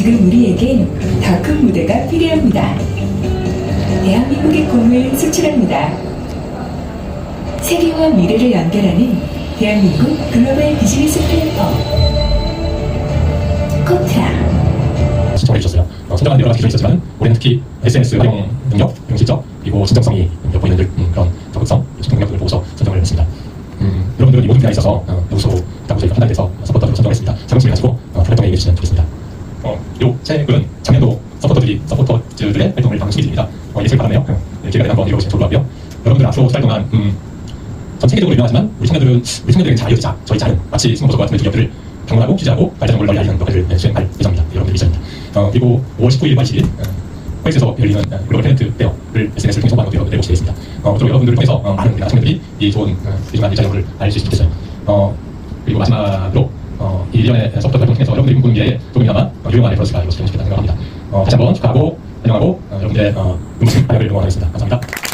지금 우리에겐 더 큰 무대가 필요합니다. 대한민국의 꿈을 수출합니다. 세계와 미래를 연결하는 대한민국 글로벌 비즈니스 플랫폼 코트라 시청해주셨어요. 어, 성장하는 여러 가지 기술이 있었지만 올해는 특히 SNS 활용 능력, 용실적, 그리고 진정성이 엿보이는 음, 그런 적극성, 소통 능력 등을 보고서 선정을 했습니다. 음, 여러분들은 이 모든 분야에 있어서 어, 연구소로 있다고 저희가 판단돼서 서포터로 선정했습니다. 자긍심을 가지고 어, 활동에 임해주시면 좋겠습니다. 어, 요 책은 작년도 서포터들이 서포터들의 활동을 방송해드립니다. 어, 예측 받았네요. 어, 네, 기회가 되면 한번 읽어보시면 좋을 것 같고요. 여러분들 앞으로 투자할 동안 음, 전 세계적으로 유명하지만 우리 청년들은 우리 청년들에게 잘 알려지자 저희 자는 마치 승부보서 같은 기업들을 방문하고 취재하고 발전을 널리 알리는 역할을 네, 수행할 예정입니다. 네, 여러분들 미션입니다. 어, 그리고 5월 19일과 20일 코엑스에서 열리는 어, 글로벌 탤런트 페어를 SNS를 통해서 여러분들 모시게 되겠습니다. 어, 또 여러분들을 통해서 어, 많은 우리나라 청년들이 이 좋은 어, 유중한 일자 여러분을 알릴 수 있으면 좋겠어요. 어, 그리고 마지막으로 어, 이 1년의 서포터 활동 통해서 여러분들이 미래에 조금이나마 어, 유용한 레퍼런스가 이루어지면 좋겠다 생각합니다. 어, 다시 한번 축하하고 환영하고 어, 여러분들의 어, 음식 발열을 응원하겠습니다. 감사합니다.